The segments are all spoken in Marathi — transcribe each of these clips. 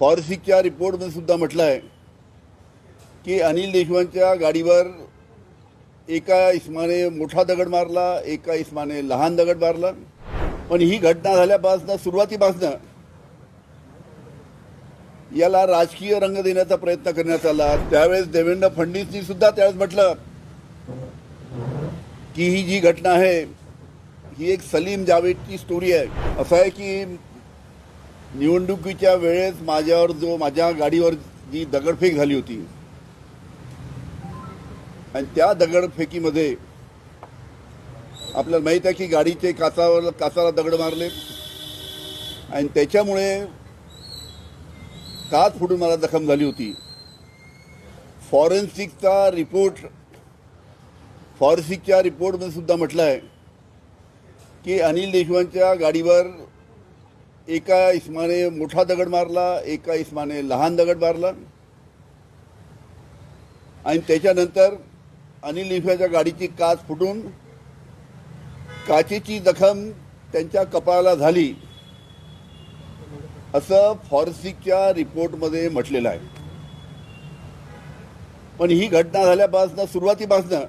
फॉरेन्सिकच्या रिपोर्टमध्ये सुद्धा म्हटलं आहे की अनिल देशमुखांच्या गाडीवर एका इस्माने मोठा दगड मारला एका इस्माने लहान दगड मारला. पण ही घटना झाल्यापासनं सुरुवातीपासनं याला राजकीय रंग देण्याचा प्रयत्न करण्यात आला. त्यावेळेस देवेंद्र फडणवीसनी सुद्धा त्यावेळेस म्हटलं की ही जी घटना आहे ही एक सलीम जावेदची स्टोरी आहे. असं आहे की निवडणुकीच्या वेळेस माझ्यावर जो माझ्या गाडीवर जी दगडफेक झाली होती आणि त्या दगडफेकीमध्ये आपल्याला माहीत आहे की गाडीचे काचावर काचाला दगड मारले. आणि त्याच्यामुळे काच फुटून मला जखम झाली होती. फॉरेन्सिकचा रिपोर्ट फॉरेन्सिकच्या रिपोर्टमध्ये सुद्धा म्हटलं आहे की अनिल देशवांच्या गाडीवर एका इस्माने मोठा दगड मारला एका इस्माने लहान दगड मारला. आणि त्याच्यानंतर अनिल इफ्याच्या गाडीची काच फुटून काचेची जखम त्यांच्या कपाळाला झाली. असं फॉरेन्सिकच्या रिपोर्टमध्ये म्हटलेलं आहे. पण ही घटना झाल्यापासनं सुरुवातीपासनं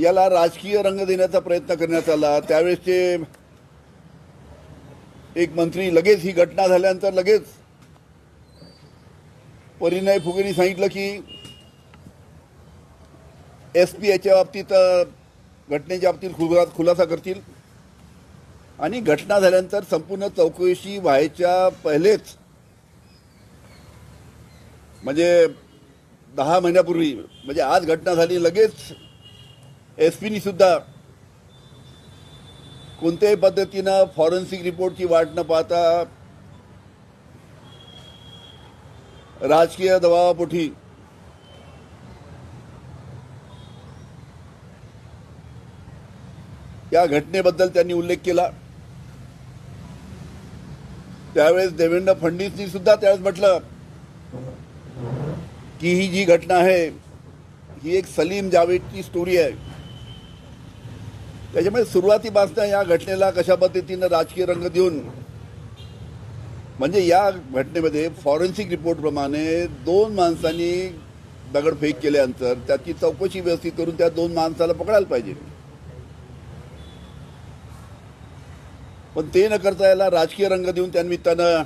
याला राजकीय रंग देण्याचा प्रयत्न करण्यात आला. त्यावेळेसचे एक मंत्री लगेच ही घटना झाल्यानंतर लगेच परिणय फुगेंनी सांगितलं की एस पी याच्या बाबतीत घटनेच्या बाबतीत खुला खुलासा करतील. आणि घटना झाल्यानंतर संपूर्ण चौकशी व्हायच्या पहिलेच म्हणजे दहा महिन्यापूर्वी म्हणजे आज घटना झाली लगेच एस पीनी सुद्धा कोणत्याही पद्धतीनं फॉरेन्सिक रिपोर्टची वाट न पाहता राजकीय दबावापोटी या घटनेबद्दल त्यांनी उल्लेख केला. त्यावेळेस देवेंद्र फडणवीसनी सुद्धा त्यावेळेस म्हटलं की ही जी घटना आहे ही एक सलीम जावेदची स्टोरी आहे. त्याच्यामुळे सुरुवातीपासून या घटनेला कशा पद्धतीनं राजकीय रंग देऊन म्हणजे या घटनेमध्ये फॉरेन्सिक रिपोर्टप्रमाणे दोन माणसांनी दगडफेक केल्यानंतर त्याची चौकशी व्यवस्थित करून त्या दोन माणसाला पकडायला पाहिजे. पण ते न करता याला राजकीय रंग देऊन त्यानिमित्तानं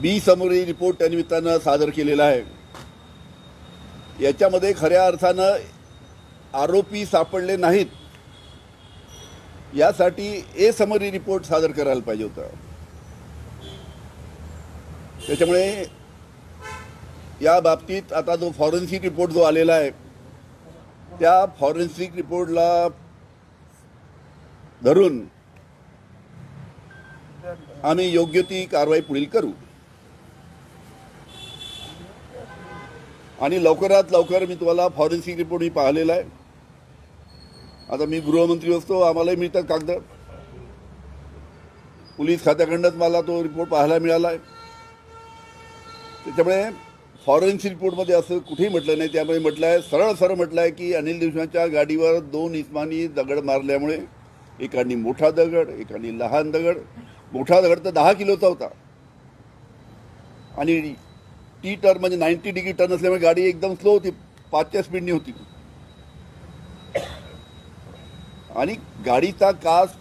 बी समोरील रिपोर्ट त्यानिमित्तानं सादर केलेला आहे. याच्यामध्ये खऱ्या अर्थानं आरोपी सापडले नाहीत. यासाठी ए समरी रिपोर्ट सादर करायला पाहिजे होता. त्याच्यामुळे या बाबतीत आता जो फॉरेन्सिक रिपोर्ट जो आलेला आहे त्या फॉरेन्सिक रिपोर्टला धरून आम्ही योग्य ती कारवाई पुढील करू. आणि लवकरात लवकर मी तुम्हाला फॉरेन्सिक रिपोर्ट मी पाहिलेला आहे. आता मी गृहमंत्री असतो आम्हालाही मिळतात कागद. पोलीस खात्याकडनंच मला तो रिपोर्ट पाहायला मिळाला आहे त्याच्यामुळे फॉरेन्सिक रिपोर्टमध्ये असं कुठेही म्हटलं नाही त्यामुळे म्हटलं आहे सरळ सरळ म्हटलं आहे की अनिल देशमुखांच्या गाडीवर दोन इस्मानी दगड मारल्यामुळे एकानी मोठा दगड एकानी लहान दगड. मोठा दगड तर दहा किलोचा होता. आणि टी टर्न म्हणजे नाईन्टी डिग्री टर्न असल्यामुळे गाडी एकदम स्लो होती पाचच्या स्पीडनी होती. आणि गाडीचा कास फु-